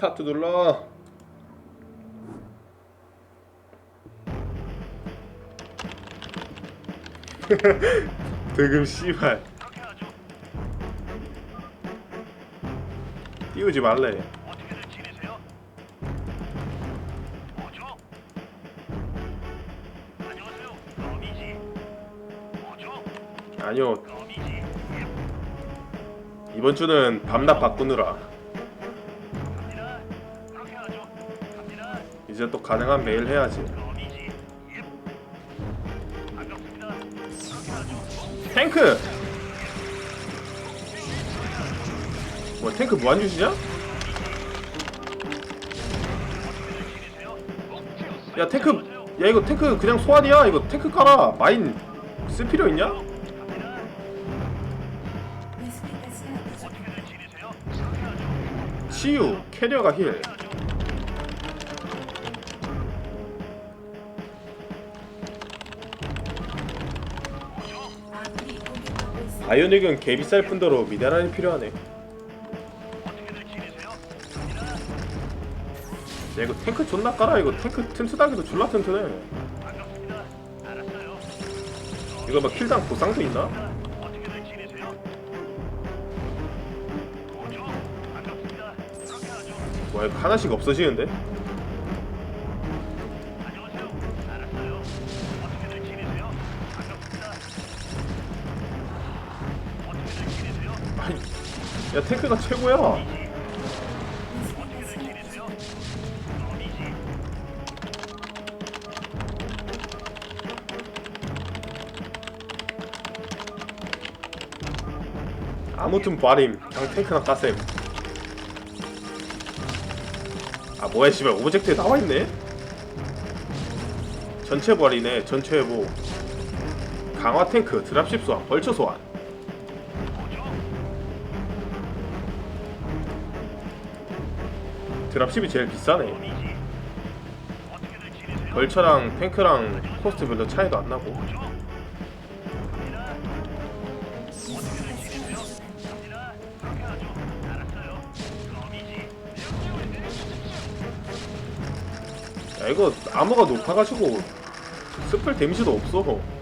스타트 눌러 득음 씨발 띄우지 말래? 아니요. 이번 주는 밤낮 바꾸느라 이제 또 가능한 매일 해야지. 탱크 뭐 탱크? 지내세요? 야 탱크 야 이거 탱크 그냥 소환이야 이거 탱크 깔아 마인 쓸 필요 있냐? 치유 캐리어가 힐 바이오닉은 개 비쌀 뿐더러 미네랄이 필요하네? 야 이거 탱크 존나 깔아 이거 탱크 튼튼하기도 졸라 튼튼해. 이거 막 킬당 보상도 있나? 와 이거 하나씩 없어지는데? 야 탱크가 최고야? 아무튼 바림. 그냥 탱크나 까셈. 아 뭐야 씨발. 오브젝트에 나와있네? 전체 벌이네. 전체 회복. 강화 탱크 드랍십 소환 벌처 소환 드랍십이 제일 비싸네? 벌처랑 탱크랑 코스트 별로 차이도 안 나고? 야 이거 암호가 높아가지고 스펠 데미지도 없어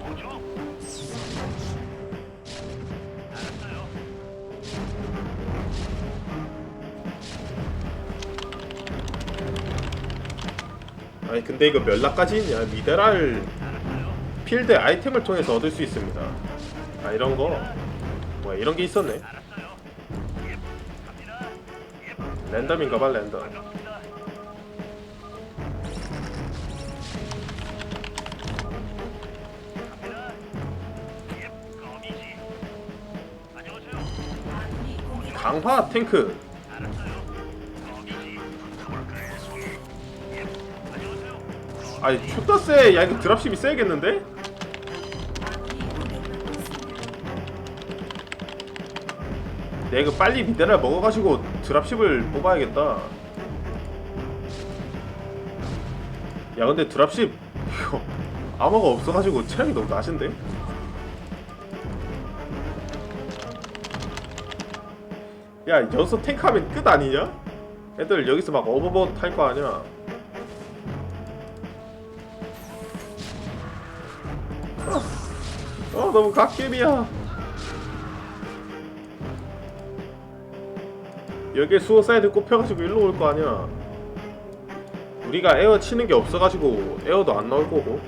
뭐죠? 알았어요. 아니 근데 이거 몇 락까지 있냐 알았어요. 필드 아이템을 통해서 얻을 수 있습니다 아 이런 거 뭐야 이런 게 있었네. 랜덤인가봐 랜덤 강화 탱크. 아니 존나 쎄야 이거 드랍십이 세겠는데? 내가 이거 빨리 미네랄 먹어가지고 드랍십을 뽑아야겠다 야 근데 드랍십 이거 암호가 없어가지고 체력이 너무 낮은데? 야 여기서 탱크하면 끝 아니냐? 애들 여기서 막 오버봇 할거 아니야. 어 너무 갓겜이야. 여기에 수어사이드 꼽혀가지고 일로 올 거 아니야. 우리가 에어 치는 게 없어가지고 에어도 안 나올 거고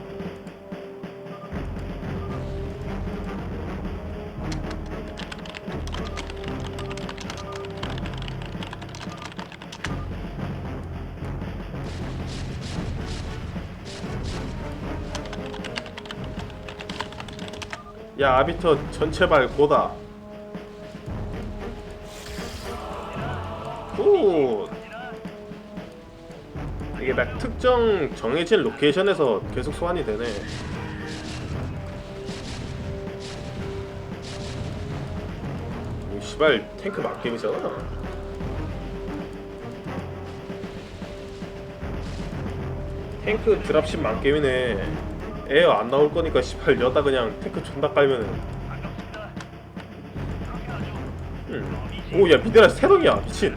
야 아비터 전체발 고다. 굿. 이게 막 특정 정해진 로케이션에서 계속 소환이 되네. 이 씨발 탱크 막겜이잖아. 탱크 드랍십 만게임이네 에어 안 나올 거니까 씨발 여다 그냥 탱크 존나 깔면은. 음. 오야 미데라 세덩이야 미친.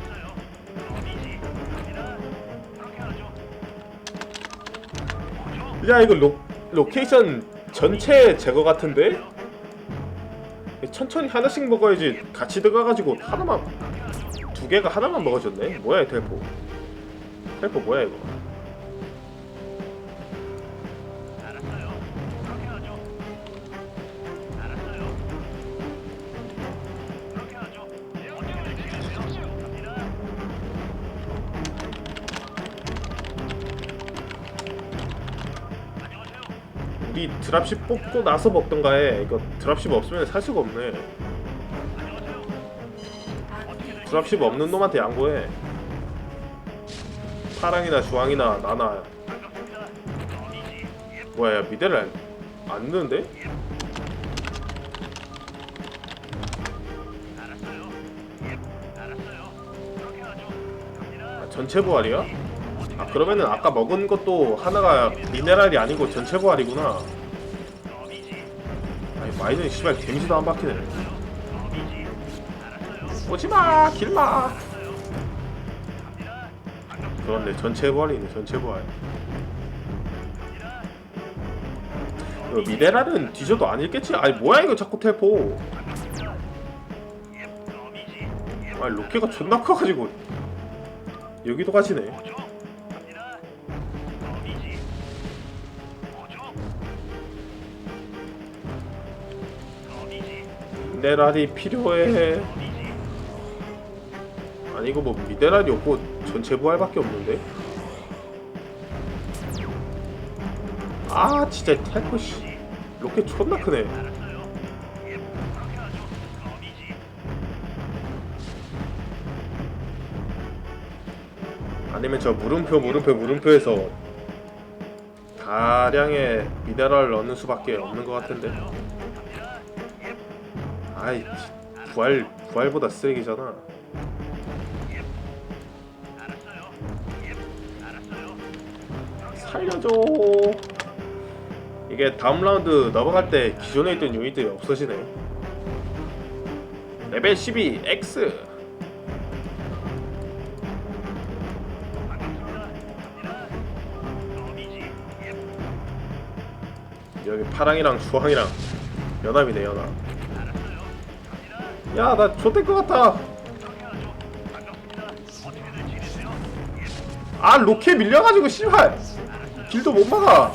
야 이거 로, 로케이션 전체 제거 같은데? 천천히 하나씩 먹어야지 같이 들어가가지고 하나만 두 개가 하나만 먹어줬네 뭐야 이 텔포 텔포 뭐야 이거 우리 드랍십 뽑고 나서 먹던가 해 이거 드랍십 없으면 살 수가 없네. 드랍십 없는 놈한테 양보해 파랑이나 주황이나 나나 뭐야 야 미데라 안 넣는데? 아, 전체 부활이야? 아 그러면은 아까 먹은 것도 하나가 미네랄이 아니고 전체 부활이구나 아니 마이는 씨발 데미지도 안 박히네. 오지마 길마. 그런데 전체 부활이네 전체 부활 미네랄은 뒤져도 안 읽겠지? 아니 뭐야 이거 자꾸 예, 아니 로켓가 존나 커가지고 여기도 가지네 미네랄이 필요해. 아니 이거 뭐 미네랄이 없고 전체 부활밖에 없는데? 아 진짜 텔포 씨. 로켓 존나 크네. 아니면 저 물음표 물음표 물음표에서 다량의 미네랄을 넣는 수밖에 없는 것 같은데 아이 부활 부활보다 쓰레기잖아. 살려줘 이게 다음 라운드 넘어갈 때 기존에 있던 유닛들이 없어지네 레벨 12 X 여기 파랑이랑 주황이랑 연합이네 연합. 야 나 좆될 것 같아. 아 로켓 밀려가지고 씨발. 길도 못 막아.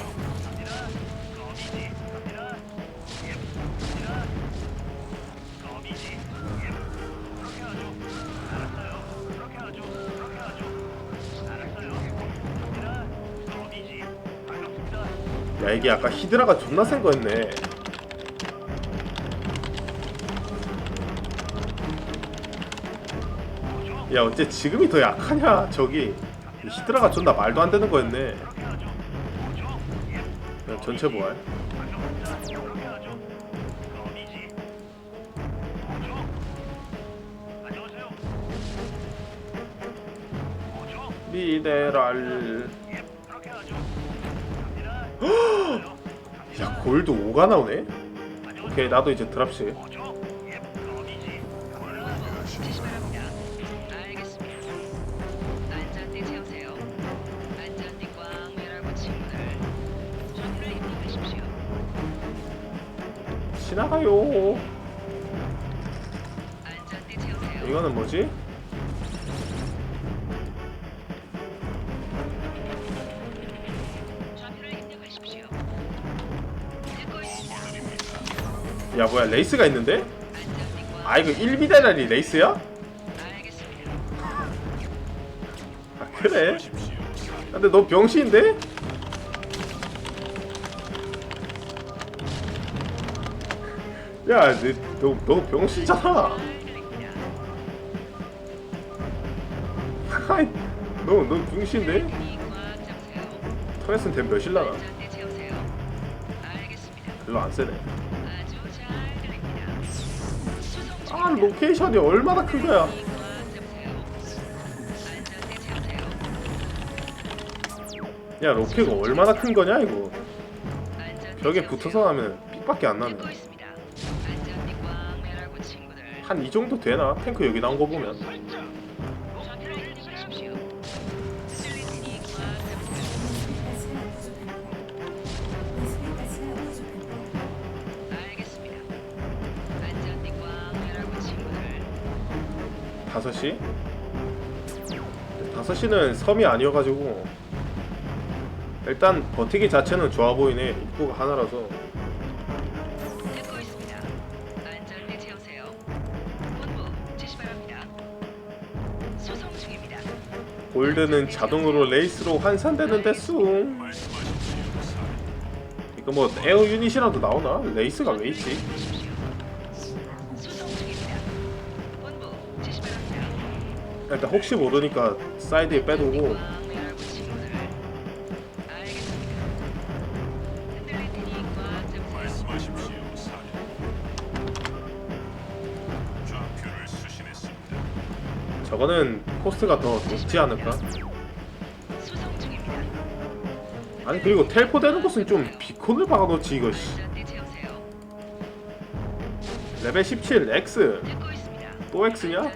야 이게 아까 히드라가 존나 센 거였네 야 어째 지금이 더 약하냐 저기 이 히드라가 존나 말도 안 되는 거였네 야, 전체. 오죠. 미네랄. 야 골드 5가 나오네 오케이 나도 이제 드랍시 지나가요. 이거는 뭐지? 야 뭐야 레이스가 있는데? 아 이거 1미네랄이 레이스야? 아 그래? 근데 너 병신인데? 야, 너, 너 병신이잖아. 하이, 너, 너 병신인데? 터렛은 댐 몇일라나? 별로 안 세네. 아, 로케이션이 얼마나 큰 거야? 야 로켓가 얼마나 큰 거냐 이거 벽에. 붙어서 하면 삑밖에 안 나네 한 이 정도 되나? 탱크 여기 나온 거 보면 좌표를 입력하십시오. 흔들릴 테니 꽉 잡으세요. 알겠습니다. 안전띠 꽝 매라고 친구들. 5시? 5시는 섬이 아니어가지고 일단 버티기 자체는 좋아 보이네 입구가 하나라서 골드는 자동으로 레이스로 환산되는데 숭 이거 뭐 에어 유닛이라도 나오나? 레이스가 왜 있지? 일단 혹시 모르니까 사이드에 빼두고 저거는 코스트가 더 높지 않을까? 아니 그리고 텔포 되는 곳은 좀 비콘을 박아놓지 이거 씨. 레벨 17 X. 또 X냐?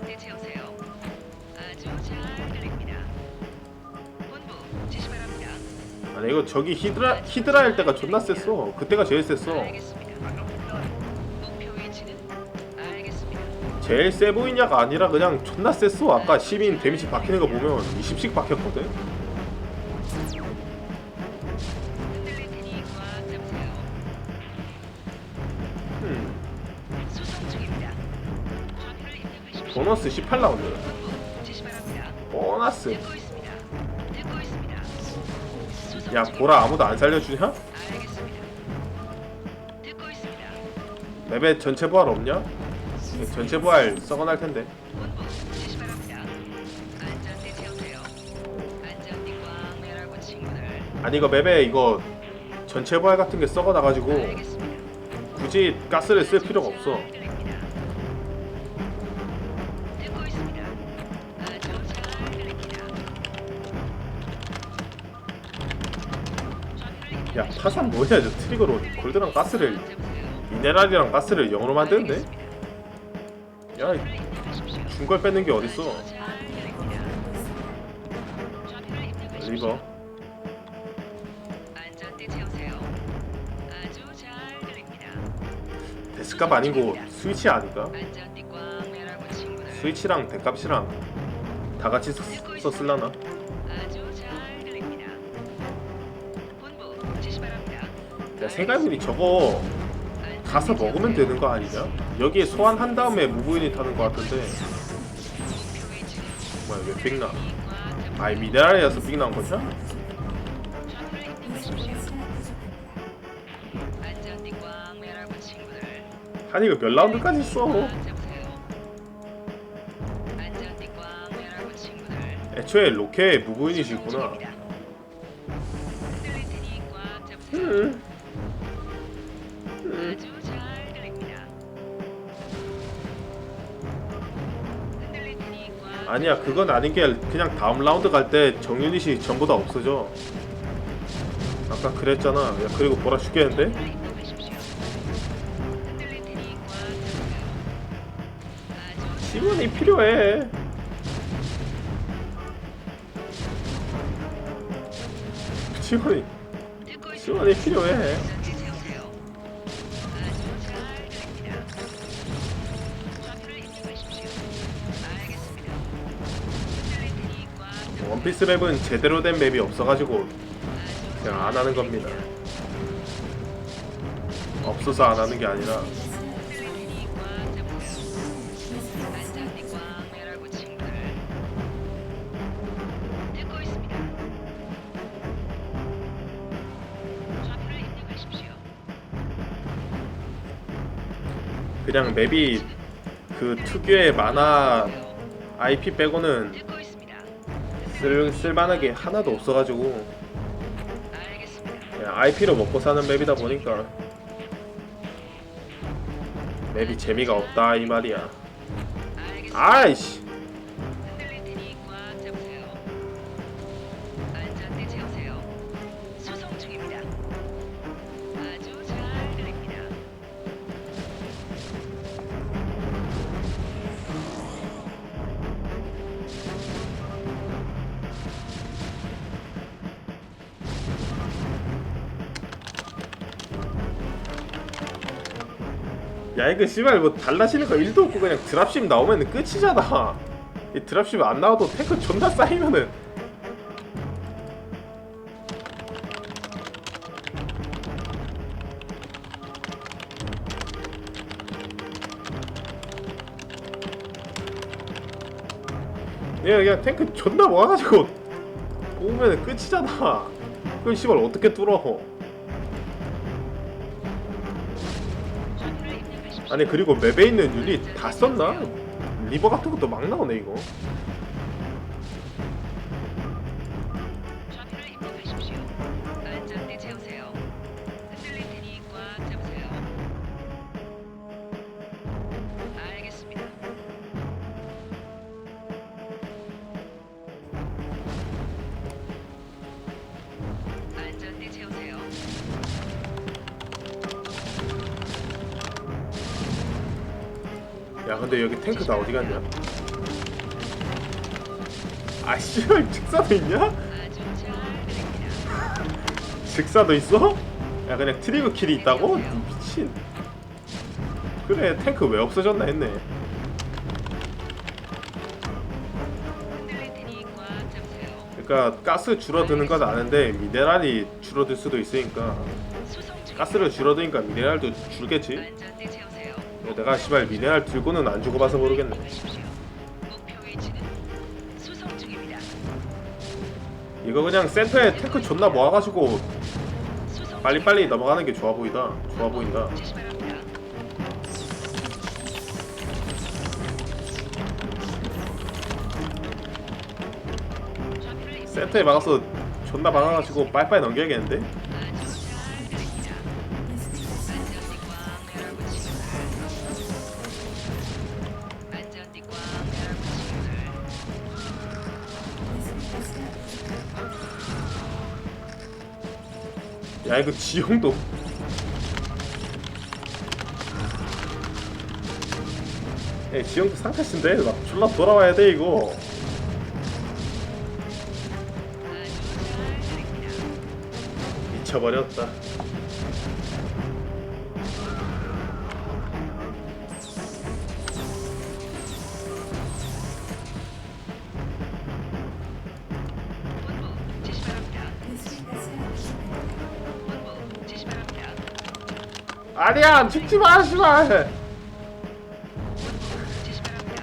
아니 이거 저기 히드라 히드라 할 때가 존나 셌어 그때가 제일 셌어 제일 세 보이냐가 아니라 그냥 존나 셌어 아까 시민 데미지 박히는 거 보면 20씩 박혔거든. 음. 보너스 18라운드 본부 지시 바랍니다. 보너스 야. 보라 아무도 안 살려주냐? 레벨 전체 부활 없냐? 전체 부활 썩어날 텐데. 아니 이거 맵에 이거 전체 부활 같은 게 썩어나가지고. 굳이 가스를 쓸 필요가 없어 야 파산 뭐냐 저 트리거로 골드랑 가스를. 미네랄이랑 가스를 0으로 만드는데? 야. 중걸 뺏는 게 어딨어. 리버. 데스값 거 스위치 아닌가? 스위치랑 데값이랑 다 같이 써, 썼을라나? 야 생각해보니 저거 가서 먹으면 되는 거 아니냐? 여기에 소환한 다음에 무브인이 타는 거 같은데 뭐야 왜 빅나? 아이 미네랄이라서 빅 나온 거죠? 아니 이거 몇 라운드까지 써? 애초에 꽉 잡으세요. 음. 아니야 그건 아닌 게 그냥 다음 라운드 갈 때 정유닛이 전부 다 없어져. 아까 그랬잖아. 야 그리고 보라 죽겠는데? 지원이 필요해. 지원이 듣고 지원이 필요해 원피스 맵은 제대로 된 맵이 없어가지고 그냥 안 하는 겁니다 없어서 안 하는 게 아니라. 그냥 맵이 그 특유의 만화 IP 빼고는. 쓸, 쓸만하게 하나도 없어가지고. 그냥 IP로 먹고 사는 맵이다 보니까 맵이 재미가 없다 이 말이야. 아이씨 야 이거 씨발 뭐 달라지는 거 1도 없고 그냥 드랍십 나오면 끝이잖아. 이 드랍십 안 나와도 탱크 존나 쌓이면은. 얘 그냥 탱크 존나 모아가지고 뽑으면 끝이잖아. 그럼 씨발 어떻게 뚫어 아니 그리고 맵에 있는 유닛 다 썼나? 리버 같은 것도 막 나오네 이거 탱크 다 어디 갔냐? 아 씨발 직사도 있냐? 직사도 있어? 야 그냥 트리거 킬이 있다고? 미친 그래 탱크 왜 없어졌나 했네. 그러니까 가스 줄어드는 건 아는데 미네랄이 줄어들 수도 있으니까. 가스를 줄어드니까 미네랄도 줄겠지. 내가 씨발 미네랄 들고는 안 주고 봐서 모르겠네. 이거 그냥 센터에 탱크 존나 모아가지고 빨리빨리 넘어가는 게 좋아 보이다 좋아 보인다 센터에 막아서 존나 막아가지고 빨리빨리 넘겨야겠는데? 이거 지형도. 야 지형도 상타신데? 막 졸라 돌아와야 돼 이거. 미쳐버렸다 아니야 죽지 마 씨발 지시 바랍니다.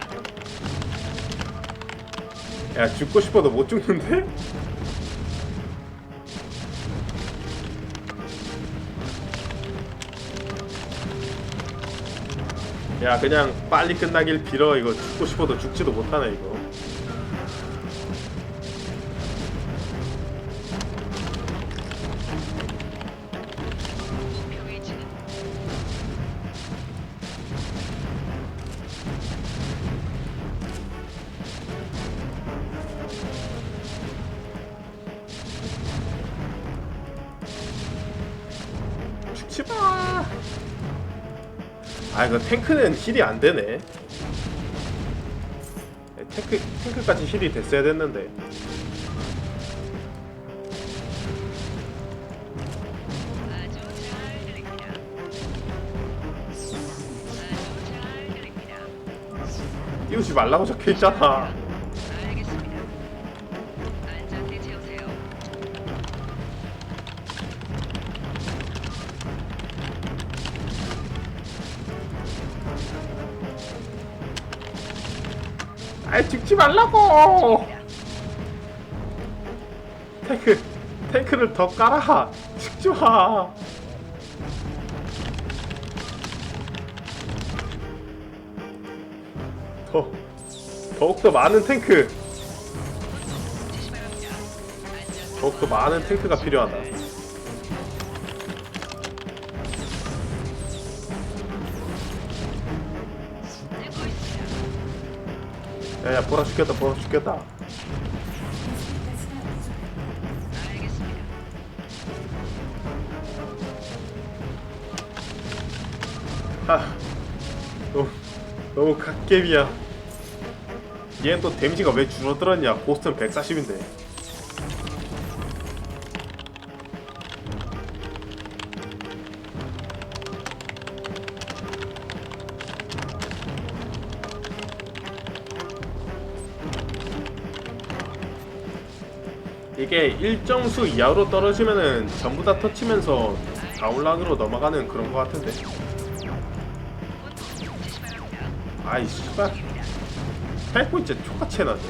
야 죽고 싶어도 못 죽는데? 야 그냥 빨리 끝나길 빌어 이거 죽고 싶어도 죽지도 못하네 이거 아 이거 탱크는 힐이 안 되네 탱크, 탱크까지 힐이 됐어야 됐는데. 띄우지 말라고 적혀있잖아 말라고. 탱크 탱크를 더 깔아. 죽지마 더 더욱더 많은 탱크. 더욱더 많은 탱크가 필요하다 야야 보라 죽겠다 보라 죽겠다. 아 너무 너무 갓겜이야. 얘는 또 데미지가 왜 줄어들었냐? 고스트는 140인데 일정 수 이하로 떨어지면은 전부 다 터치면서 다운락으로 넘어가는 그런 거 같은데. 아이 씨발. 헬포 진짜 똑같이 해놨네.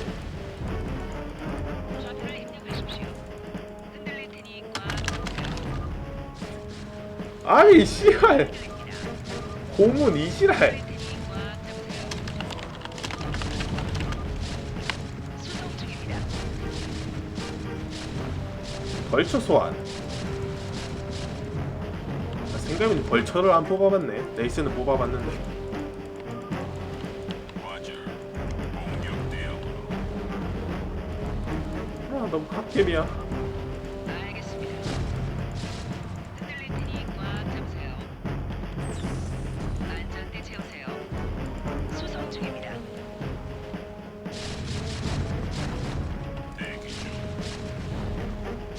아이 씨발. 고문 이시랄. 벌처 소환. 아, 생각해보니 벌처를 안 뽑아봤네. 레이스는 뽑아봤는데. 아 너무 갓겜이야.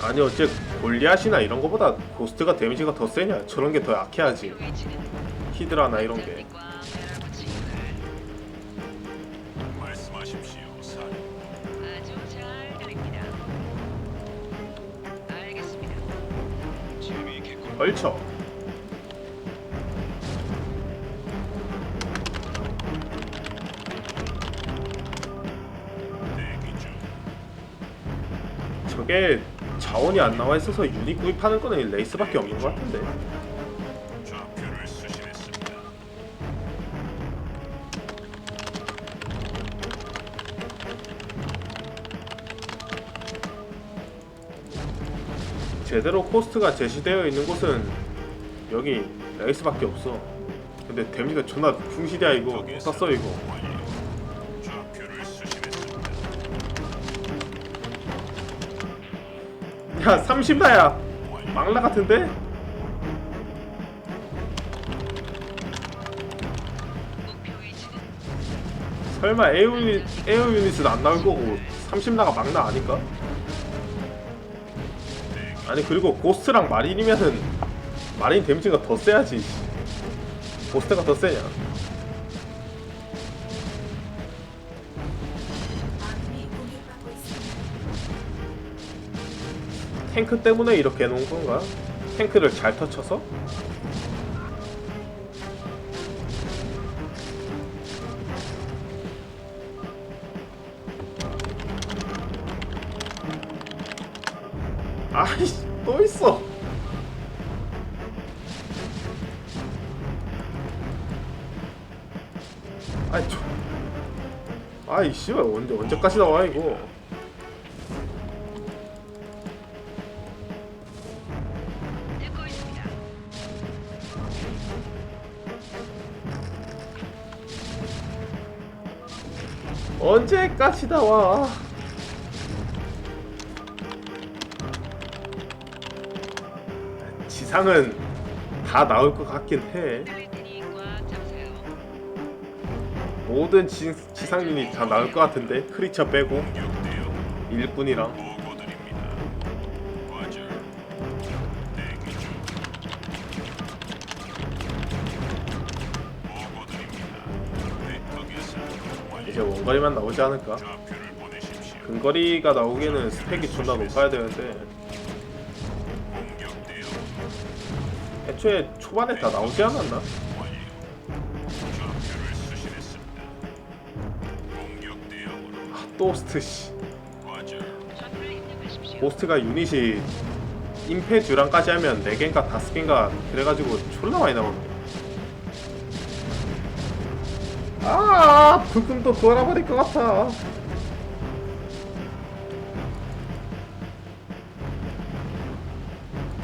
아니 어째 골리앗이나 이런 거보다 고스트가 데미지가 더 세냐? 저런 게 더 약해야지. 히드라나 이런 게. 안전띠 꽉 매라고 친구들. 말씀하십시오. 사령. 아주 잘 들립니다. 알겠습니다. 재미있겠군. 벌처. 대기 중. 저게 자원이 안 나와 있어서 유닛 구입하는 거는 레이스밖에 없는 것 같은데. 제대로 코스트가 제시되어 있는 곳은 여기 레이스밖에 없어. 근데 데미지가 존나 풍시대야 이거. 썼어 이거. 야 30나야. 완료. 망라 같은데? 설마 에어 유닛 에어 유닛은 안 나올 거고 30나가 망라 아닐까? 아니 그리고 고스트랑 마린이면은 마린 데미지가 더 세야지. 고스트가 더 세냐? 탱크 때문에 이렇게 해놓은 건가? 탱크를 잘 터쳐서? 아이씨 또 있어 아이 저 아이 씨발 언제 언제까지 나와 이거 언제까지 나와? 지상은 다 나올 것 같긴 해. 모든 지, 지상 유닛 다 나올 것 같은데 크리처 빼고. 일꾼이랑 원거리만 나오지 않을까? 근거리가 나오기에는 스펙이 존나 높아야 되는데 애초에 초반에 다 나오지 않았나? 아, 또스트 씨. 고스트가 유닛이 임페 듀랑까지 하면 4개인가 5개인가 그래가지고 졸라 많이 나오네 아 부금도 돌아버릴 것 같아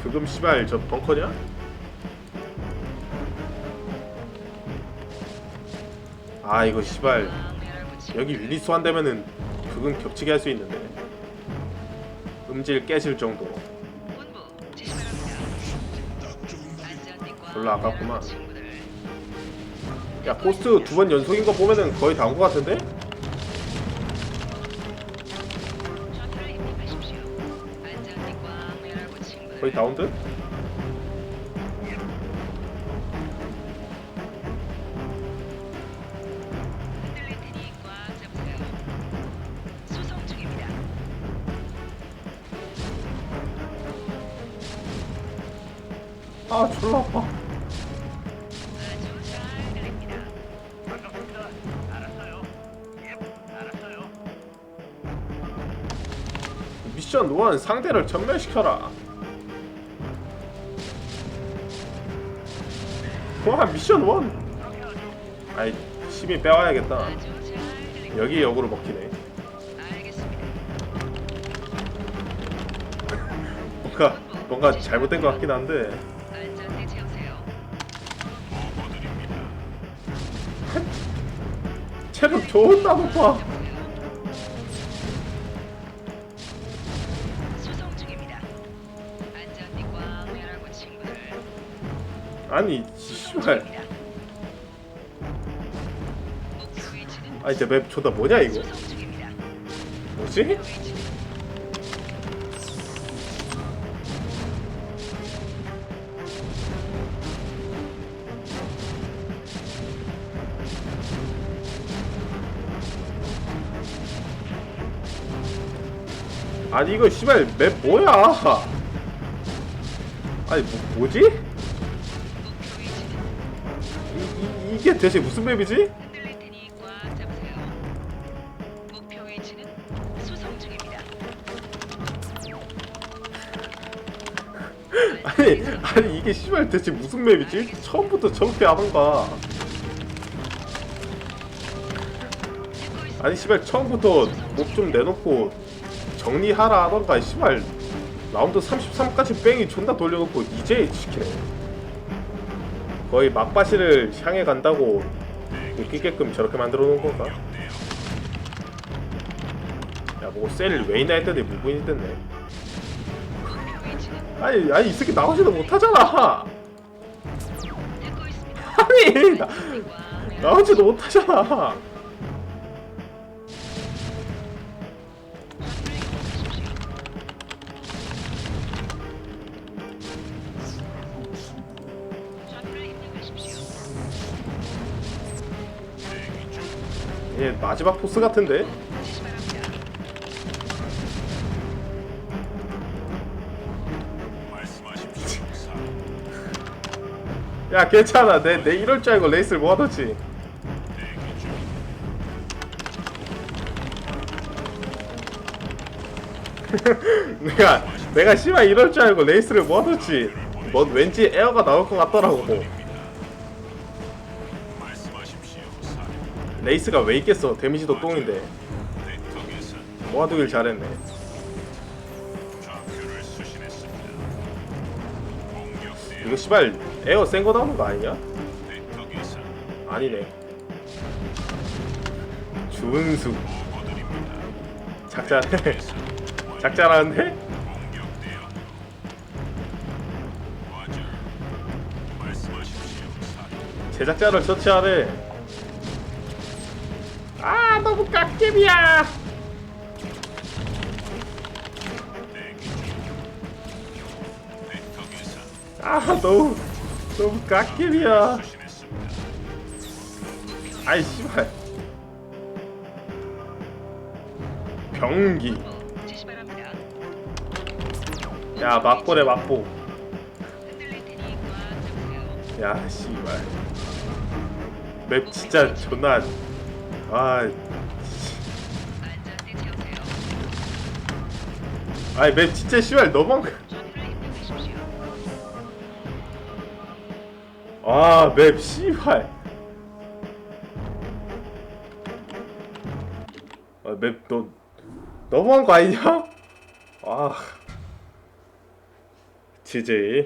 부금 씨발 저 벙커냐? 아 이거 씨발. 여기 유닛 소환되면은 부금 겹치게 할 수 있는데 음질 깨질 꽉 별로 아깝구만. 야 포스트 두 번 연속인 거 보면은 거의 다 온 거 같은데? 거의 다 온 듯? 아 졸라 아파 1 상대를 전멸시켜라 와 미션 1 그렇게 하죠. 아이 힘이 빼와야겠다. 여기 역으로 먹히네. 뭔가 뭔가 잘못된 것 같긴 한데. 체력 존나 높아 아니 씨발 아 이제 맵 존나 뭐냐 이거. 뭐지? 아니 이거 씨발 맵 뭐야 아니 뭐, 뭐지? 이, 이게 대체 무슨 맵이지? 흔들릴 테니 꽉 잡으세요. 목표 위치는 수송 중입니다. 아니 아니 이게 씨발 대체 무슨 맵이지? 처음부터 저렇게 하던가 듣고 있습니다. 아니 씨발 처음부터 목 좀 내놓고 정리하라 하던가 씨발 라운드 33까지 뺑이 존나 돌려놓고 이제 시키네 거의 막바시를 향해 간다고 느끼게끔 저렇게 만들어 놓은 건가? 야 뭐셀 웨이나 했더니 무부인이 됐네 아니 아니 이 새끼 나오지도 못하잖아. 아니 나, 매라고 나오지도 못하잖아 마지막 보스 같은데? 야 괜찮아 내, 내 이럴 줄 알고 레이스를 모아뒀지 중. 내가 내가 씨발 이럴 줄 알고 레이스를 모아뒀지 뭐 왠지 에어가 나올 것 같더라고 레이스가 왜 있겠어 데미지도 똥인데 모아두길 잘했네 이거 씨발 에어 센거 나오는 거 아니냐? 아니네 보고드립니다. 작자 작자라는데? 제작자를 처치하래 아 너무. 넥터에서 아 너무 너무 수신했습니다. 아이 씨발 병기. 야 막보래 막보. 야 씨발 맵 진짜 존나 아 채우세요. 아이 맵 진짜 씨발 너무 좌표를 입력하십시오. 아맵 씨발 아맵너 너무한 거 아니냐? 아 지지